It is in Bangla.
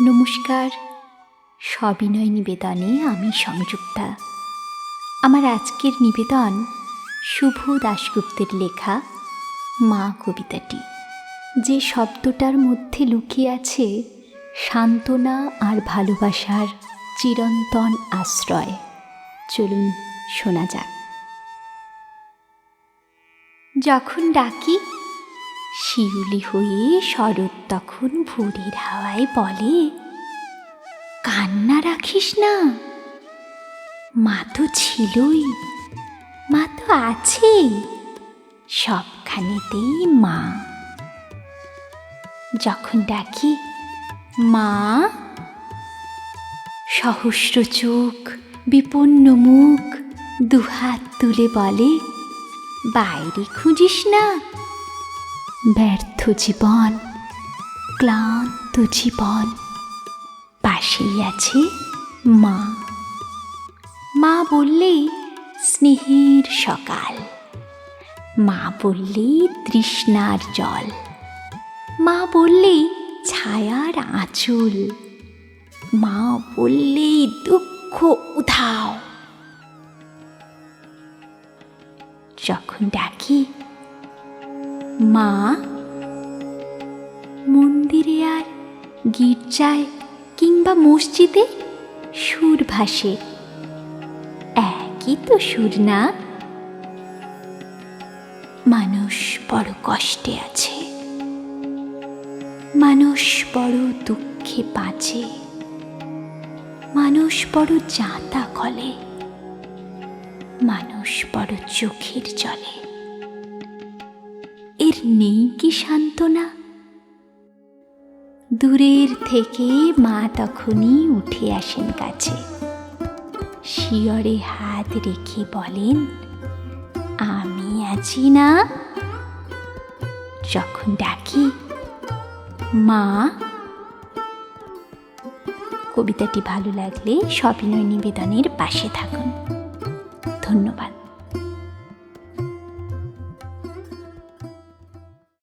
নমস্কার। সবিনয় নিবেদনে আমি সংযুক্তা। আমার আজকের নিবেদন শুভ দাশগুপ্তের লেখা, মা কবিতাটি। যে শব্দটার মধ্যে লুকিয়ে আছে সান্ত্বনা আর ভালোবাসার চিরন্তন আশ্রয়। চলুন শোনা যাক। যখন ডাকি শিউলি হয়ে শরৎ তখন ভোরের হাওয়ায় বলে, কান্না রাখিস না। মা তো ছিলই, মা তো আছেই, সবখানেতেই মা। যখন ডাকি, মা, সহস্র চোখ, বিপন্ন মুখ, দুহাত তুলে বলে, বাইরে খুঁজিস না ব্যর্থ জীবন, ক্লান্ত জীবন। পাশেই আছে মা। মা বললেই স্নেহের সকাল। মা বললেই তৃষ্ণার জল। মা বললেই ছায়ার আঁচল। মা বললেই দুঃখ উধাও। যখন ডাকি মা, মন্দিরে আর গির্জায় কিংবা মসজিদে সুর ভাসে। একই তো সুর না? মানুষ বড় কষ্টে আছে। মানুষ বড় দুঃখে বাঁচে। মানুষ বড় জাঁতা কলে মানুষ বড় চোখের জলে। নেই কি সান্ত্বনা? দূরের থেকে মা তখনই উঠে আসেন কাছে। শিয়রে হাত রেখে বলেন, আমি আছি না? যখন ডাকি, মা? কবিতাটি ভালো লাগলে সবিনয় নিবেদনের পাশে থাকুন। ধন্যবাদ।